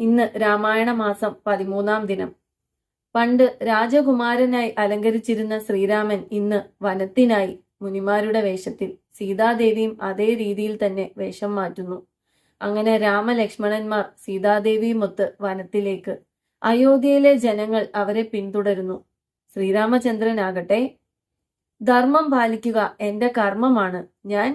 ഇന്ന് രാമായണ മാസം പതിമൂന്നാം ദിനം. പണ്ട് രാജകുമാരനായി അലങ്കരിച്ചിരുന്ന ശ്രീരാമൻ ഇന്ന് വനത്തിനായി മുനിമാരുടെ വേഷത്തിൽ സീതാദേവിയും അതേ രീതിയിൽ തന്നെ വേഷം മാറ്റുന്നു. അങ്ങനെ രാമലക്ഷ്മണന്മാർ സീതാദേവിയുമൊത്ത് വനത്തിലേക്ക് അയോധ്യയിലെ ജനങ്ങൾ അവരെ പിന്തുടരുന്നു. ശ്രീരാമചന്ദ്രനാകട്ടെ ധർമ്മം പാലിക്കുക എന്റെ കർമ്മമാണ്. ഞാൻ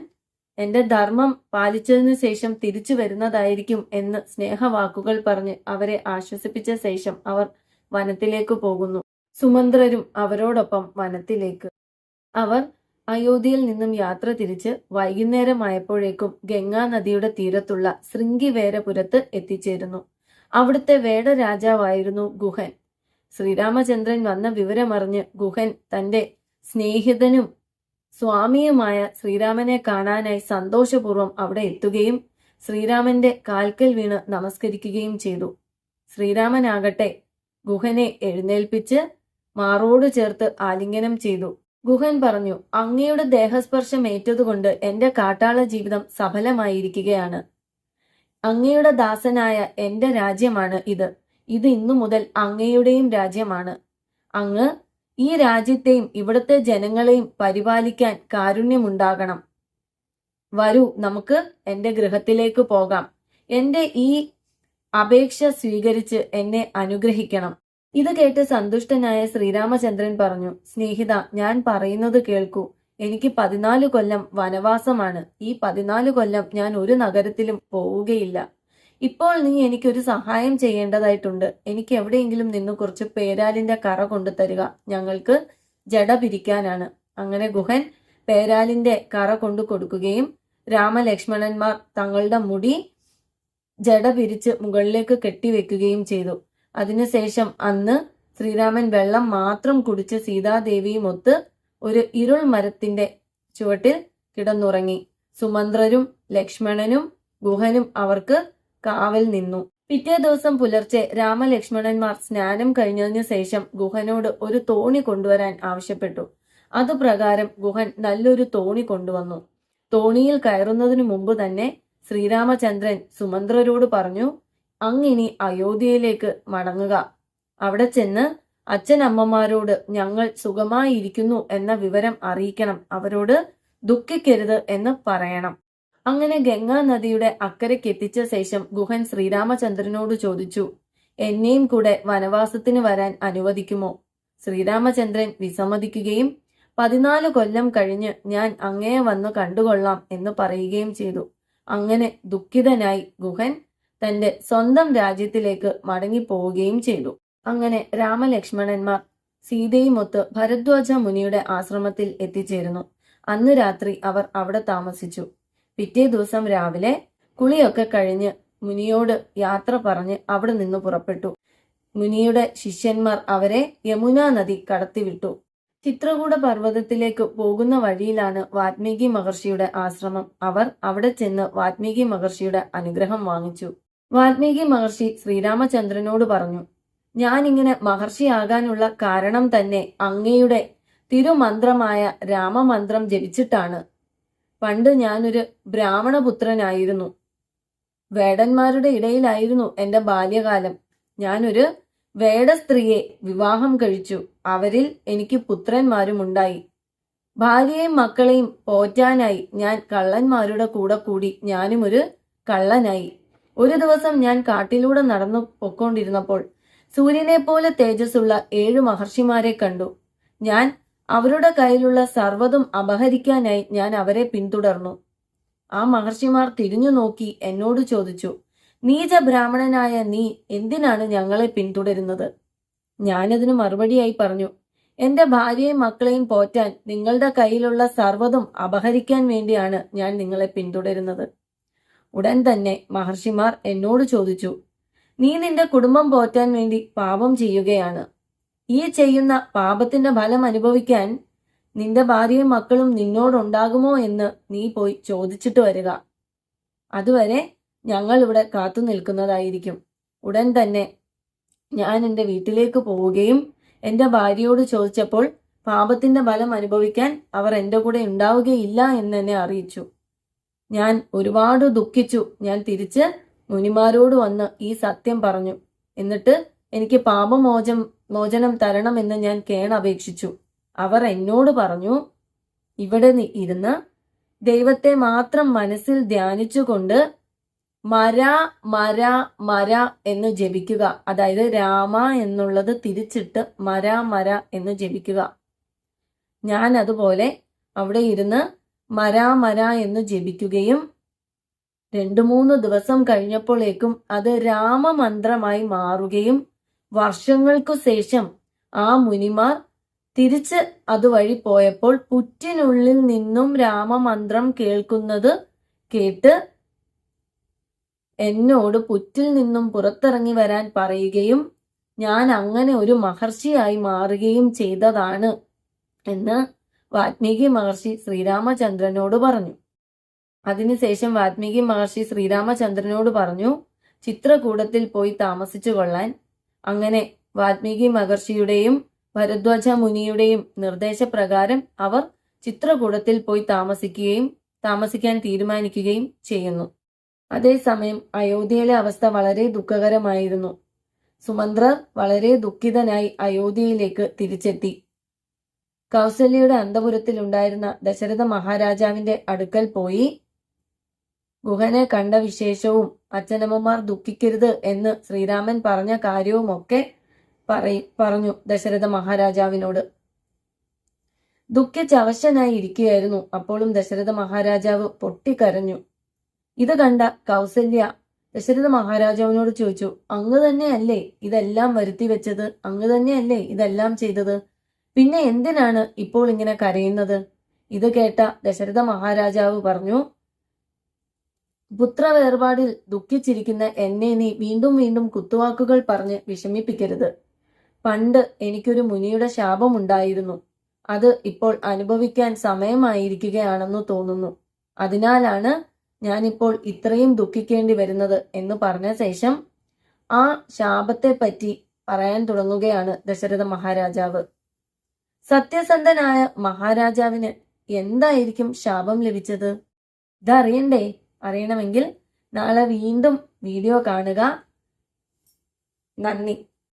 എന്റെ ധർമ്മം പാലിച്ചതിനു ശേഷം തിരിച്ചു വരുന്നതായിരിക്കും എന്ന് സ്നേഹവാക്കുകൾ പറഞ്ഞ് അവരെ ആശ്വസിപ്പിച്ച ശേഷം അവർ വനത്തിലേക്ക് പോകുന്നു. സുമന്ത്രരും അവരോടൊപ്പം വനത്തിലേക്ക്. അവർ അയോധ്യയിൽ നിന്നും യാത്ര തിരിച്ച് വൈകുന്നേരമായപ്പോഴേക്കും ഗംഗാ നദിയുടെ തീരത്തുള്ള ശൃംഗിവേരപുരത്ത് എത്തിച്ചേരുന്നു. അവിടുത്തെ വേട രാജാവായിരുന്നു ഗുഹൻ. ശ്രീരാമചന്ദ്രൻ വന്ന വിവരമറിഞ്ഞ് ഗുഹൻ തന്റെ സ്നേഹിതനും സ്വാമിയുമായ ശ്രീരാമനെ കാണാനായി സന്തോഷപൂർവം അവിടെ എത്തുകയും ശ്രീരാമന്റെ കാൽക്കൽ വീണ് നമസ്കരിക്കുകയും ചെയ്തു. ശ്രീരാമനാകട്ടെ ഗുഹനെ എഴുന്നേൽപ്പിച്ച് മാറോട് ചേർത്ത് ആലിംഗനം ചെയ്തു. ഗുഹൻ പറഞ്ഞു അങ്ങയുടെ ദേഹസ്പർശം ഏറ്റതുകൊണ്ട് എന്റെ കാട്ടാള ജീവിതം സഫലമായിരിക്കുകയാണ്. അങ്ങയുടെ ദാസനായ എന്റെ രാജ്യമാണ് ഇത്. ഇത് ഇന്നു മുതൽ അങ്ങയുടെയും രാജ്യമാണ്. അങ്ങ് ഈ രാജ്യത്തെയും ഇവിടുത്തെ ജനങ്ങളെയും പരിപാലിക്കാൻ കാരുണ്യമുണ്ടാകണം. വരൂ നമുക്ക് എന്റെ ഗൃഹത്തിലേക്ക് പോകാം. എന്റെ ഈ അപേക്ഷ സ്വീകരിച്ച് എന്നെ അനുഗ്രഹിക്കണം. ഇത് കേട്ട് സന്തുഷ്ടനായ ശ്രീരാമചന്ദ്രൻ പറഞ്ഞു സ്നേഹിത ഞാൻ പറയുന്നത് കേൾക്കൂ. എനിക്ക് പതിനാല് കൊല്ലം വനവാസമാണ്. ഈ പതിനാല് കൊല്ലം ഞാൻ ഒരു നഗരത്തിലും പോവുകയില്ല. ഇപ്പോൾ നീ എനിക്കൊരു സഹായം ചെയ്യേണ്ടതായിട്ടുണ്ട്. എനിക്ക് എവിടെയെങ്കിലും നിന്ന് കുറച്ച് പേരാലിന്റെ കറ കൊണ്ടു തരിക ഞങ്ങൾക്ക് ജട പിരിക്കാനാണ്. അങ്ങനെ ഗുഹൻ പേരാലിന്റെ കറ കൊണ്ടു കൊടുക്കുകയും രാമലക്ഷ്മണന്മാർ തങ്ങളുടെ മുടി ജട പിരിച്ച് മുകളിലേക്ക് കെട്ടിവെക്കുകയും ചെയ്തു. അതിനുശേഷം അന്ന് ശ്രീരാമൻ വെള്ളം മാത്രം കുടിച്ച് സീതാദേവിയുമൊത്ത് ഒരു ഇരുൾ മരത്തിന്റെ ചുവട്ടിൽ കിടന്നുറങ്ങി. സുമന്ത്രരും ലക്ഷ്മണനും ഗുഹനും അവർക്ക് കാവൽ നിന്നു. പിറ്റേ ദിവസം പുലർച്ചെ രാമലക്ഷ്മണന്മാർ സ്നാനം കഴിഞ്ഞതിനു ശേഷം ഗുഹനോട് ഒരു തോണി കൊണ്ടുവരാൻ ആവശ്യപ്പെട്ടു. അതുപ്രകാരം ഗുഹൻ നല്ലൊരു തോണി കൊണ്ടുവന്നു. തോണിയിൽ കയറുന്നതിനു മുമ്പ് തന്നെ ശ്രീരാമചന്ദ്രൻ സുമന്ത്രരോട് പറഞ്ഞു അങ്ങിനി അയോധ്യയിലേക്ക് മടങ്ങുക. അവിടെ ചെന്ന് അച്ഛനമ്മമാരോട് ഞങ്ങൾ സുഖമായിരിക്കുന്നു എന്ന വിവരം അറിയിക്കണം. അവരോട് ദുഃഖിക്കരുത് എന്ന് പറയണം. അങ്ങനെ ഗംഗാ നദിയുടെ അക്കരയ്ക്ക് എത്തിച്ച ശേഷം ഗുഹൻ ശ്രീരാമചന്ദ്രനോട് ചോദിച്ചു എന്നെയും കൂടെ വനവാസത്തിന് വരാൻ അനുവദിക്കുമോ? ശ്രീരാമചന്ദ്രൻ വിസമ്മതിക്കുകയും പതിനാല് കൊല്ലം കഴിഞ്ഞ് ഞാൻ അങ്ങയെ വന്ന് കണ്ടുകൊള്ളാം എന്ന് പറയുകയും ചെയ്തു. അങ്ങനെ ദുഃഖിതനായി ഗുഹൻ തന്റെ സ്വന്തം രാജ്യത്തിലേക്ക് മടങ്ങിപ്പോവുകയും ചെയ്തു. അങ്ങനെ രാമലക്ഷ്മണന്മാർ സീതയുമൊത്ത് ഭരദ്വാജ മുനിയുടെ ആശ്രമത്തിൽ എത്തിച്ചേരുന്നു. അന്ന് രാത്രി അവർ അവിടെ താമസിച്ചു. പിറ്റേ ദിവസം രാവിലെ കുളിയൊക്കെ കഴിഞ്ഞ് മുനിയോട് യാത്ര പറഞ്ഞ് അവിടെ നിന്ന് പുറപ്പെട്ടു. മുനിയുടെ ശിഷ്യന്മാർ അവരെ യമുന നദി കടത്തിവിട്ടു. ചിത്രകൂട പർവതത്തിലേക്ക് പോകുന്ന വഴിയിലാണ് വാത്മീകി മഹർഷിയുടെ ആശ്രമം. അവർ അവിടെ ചെന്ന് വാത്മീകി മഹർഷിയുടെ അനുഗ്രഹം വാങ്ങിച്ചു. വാത്മീകി മഹർഷി ശ്രീരാമചന്ദ്രനോട് പറഞ്ഞു ഞാൻ ഇങ്ങനെ മഹർഷിയാകാനുള്ള കാരണം തന്നെ അങ്ങയുടെ തിരുമന്ത്രമായ രാമമന്ത്രം ജപിച്ചിട്ടാണ്. പണ്ട് ഞാനൊരു ബ്രാഹ്മണപുത്രനായിരുന്നു. വേടന്മാരുടെ ഇടയിലായിരുന്നു എന്റെ ബാല്യകാലം. ഞാനൊരു വേട സ്ത്രീയെ വിവാഹം കഴിച്ചു. അവരിൽ എനിക്ക് പുത്രന്മാരും ഉണ്ടായി ഭാര്യയെയും മക്കളെയും പോറ്റാനായി ഞാൻ കള്ളന്മാരുടെ കൂടെ കൂടി ഞാനും ഒരു കള്ളനായി. ഒരു ദിവസം ഞാൻ കാട്ടിലൂടെ നടന്നു പൊക്കോണ്ടിരുന്നപ്പോൾ സൂര്യനെ പോലെ തേജസ്സുള്ള ഏഴു മഹർഷിമാരെ കണ്ടു. ഞാൻ അവരുടെ കയ്യിലുള്ള സർവതും അപഹരിക്കാനായി ഞാൻ അവരെ പിന്തുടർന്നു. ആ മഹർഷിമാർ തിരിഞ്ഞു നോക്കി എന്നോട് ചോദിച്ചു നീച ബ്രാഹ്മണനായ നീ എന്തിനാണ് ഞങ്ങളെ പിന്തുടരുന്നത്? ഞാനതിന് മറുപടിയായി പറഞ്ഞു എന്റെ ഭാര്യയും മക്കളെയും പോറ്റാൻ നിങ്ങളുടെ കയ്യിലുള്ള സർവതും അപഹരിക്കാൻ വേണ്ടിയാണ് ഞാൻ നിങ്ങളെ പിന്തുടരുന്നത്. ഉടൻ തന്നെ മഹർഷിമാർ എന്നോട് ചോദിച്ചു നീ നിന്റെ കുടുംബം പോറ്റാൻ വേണ്ടി പാപം ചെയ്യുകയാണ്. ഈ ചെയ്യുന്ന പാപത്തിന്റെ ഫലം അനുഭവിക്കാൻ നിന്റെ ഭാര്യയും മക്കളും നിന്നോടുണ്ടാകുമോ എന്ന് നീ പോയി ചോദിച്ചിട്ട് വരിക. അതുവരെ ഞങ്ങൾ ഇവിടെ കാത്തു നിൽക്കുന്നതായിരിക്കും. ഉടൻ തന്നെ ഞാൻ എന്റെ വീട്ടിലേക്ക് പോവുകയും എന്റെ ഭാര്യയോട് ചോദിച്ചപ്പോൾ പാപത്തിന്റെ ഫലം അനുഭവിക്കാൻ അവർ എന്റെ കൂടെ ഉണ്ടാവുകയില്ല എന്ന് എന്നെ അറിയിച്ചു. ഞാൻ ഒരുപാട് ദുഃഖിച്ചു. ഞാൻ തിരിച്ച് മുനിമാരോട് വന്ന് ഈ സത്യം പറഞ്ഞു. എന്നിട്ട് എനിക്ക് പാപമോചം മോചനം തരണമെന്ന് ഞാൻ കേണപേക്ഷിച്ചു അവർ എന്നോട് പറഞ്ഞു ഇവിടെ ഇരുന്ന് ദൈവത്തെ മാത്രം മനസ്സിൽ ധ്യാനിച്ചുകൊണ്ട് മര മര മര എന്ന് ജപിക്കുക. അതായത് രാമ എന്നുള്ളത് തിരിച്ചിട്ട് മര മര എന്ന് ജപിക്കുക. ഞാൻ അതുപോലെ അവിടെ ഇരുന്ന് മര മര എന്ന് ജപിക്കുകയും രണ്ടു മൂന്ന് ദിവസം കഴിഞ്ഞപ്പോഴേക്കും അത് രാമമന്ത്രമായി മാറുകയും വർഷങ്ങൾക്കു ശേഷം ആ മുനിമാർ തിരിച്ച് അതുവഴി പോയപ്പോൾ പുറ്റിനുള്ളിൽ നിന്നും രാമമന്ത്രം കേൾക്കുന്നത് കേട്ട് എന്നോട് പുറ്റിൽ നിന്നും പുറത്തിറങ്ങി വരാൻ പറയുകയും ഞാൻ അങ്ങനെ ഒരു മഹർഷിയായി മാറുകയും ചെയ്തതാണ് എന്ന് വാത്മീകി മഹർഷി ശ്രീരാമചന്ദ്രനോട് പറഞ്ഞു. അതിനുശേഷം വാത്മീകി മഹർഷി ശ്രീരാമചന്ദ്രനോട് പറഞ്ഞു ചിത്രകൂടത്തിൽ പോയി താമസിച്ചു കൊള്ളാൻ അങ്ങനെ വാൽമീകി മഹർഷിയുടെയും ഭരദ്വാജ മുനിയുടെയും നിർദ്ദേശപ്രകാരം അവർ ചിത്രകൂടത്തിൽ പോയി താമസിക്കുകയും താമസിക്കാൻ തീരുമാനിക്കുകയും ചെയ്യുന്നു. അതേസമയം അയോധ്യയിലെ അവസ്ഥ വളരെ ദുഃഖകരമായിരുന്നു. സുമന്ത്രർ വളരെ ദുഃഖിതനായി അയോധ്യയിലേക്ക് തിരിച്ചെത്തി. കൗസല്യയുടെ അന്തപുരത്തിലുണ്ടായിരുന്ന ദശരഥ മഹാരാജാവിന്റെ അടുക്കൽ പോയി ഗുഹനെ കണ്ട വിശേഷവും അച്ഛനമ്മമാർ ദുഃഖിക്കരുത് എന്ന് ശ്രീരാമൻ പറഞ്ഞ കാര്യവുമൊക്കെ പറയും പറഞ്ഞു ദശരഥ മഹാരാജാവിനോട്. ദുഃഖിച്ചവശനായി ഇരിക്കുകയായിരുന്നു. അപ്പോഴും ദശരഥ മഹാരാജാവ് പൊട്ടിക്കരഞ്ഞു. ഇത് കണ്ട കൗസല്യ ദശരഥ മഹാരാജാവിനോട് ചോദിച്ചു അങ്ങ് തന്നെയല്ലേ ഇതെല്ലാം വരുത്തി വെച്ചത്? അങ്ങ് തന്നെയല്ലേ ഇതെല്ലാം ചെയ്തത്? പിന്നെ എന്തിനാണ് ഇപ്പോൾ ഇങ്ങനെ കരയുന്നത്? ഇത് കേട്ട ദശരഥ മഹാരാജാവ് പറഞ്ഞു പുത്ര വേർപാടിൽ ദുഃഖിച്ചിരിക്കുന്ന എന്നെ നീ വീണ്ടും വീണ്ടും കുത്തുവാക്കുകൾ പറഞ്ഞ് വിഷമിപ്പിക്കരുത്. പണ്ട് എനിക്കൊരു മുനിയുടെ ശാപമുണ്ടായിരുന്നു. അത് ഇപ്പോൾ അനുഭവിക്കാൻ സമയമായിരിക്കുകയാണെന്ന് തോന്നുന്നു. അതിനാലാണ് ഞാനിപ്പോൾ ഇത്രയും ദുഃഖിക്കേണ്ടി വരുന്നത് എന്ന് പറഞ്ഞ ശേഷം ആ ശാപത്തെ പറ്റി പറയാൻ തുടങ്ങുകയാണ് ദശരഥ മഹാരാജാവ്. സത്യസന്ധനായ മഹാരാജാവിന് എന്തായിരിക്കും ശാപം ലഭിച്ചത്? ഇതറിയണ്ടേ? അറിയണമെങ്കിൽ നാളെ വീണ്ടും വീഡിയോ കാണുക. നന്ദി.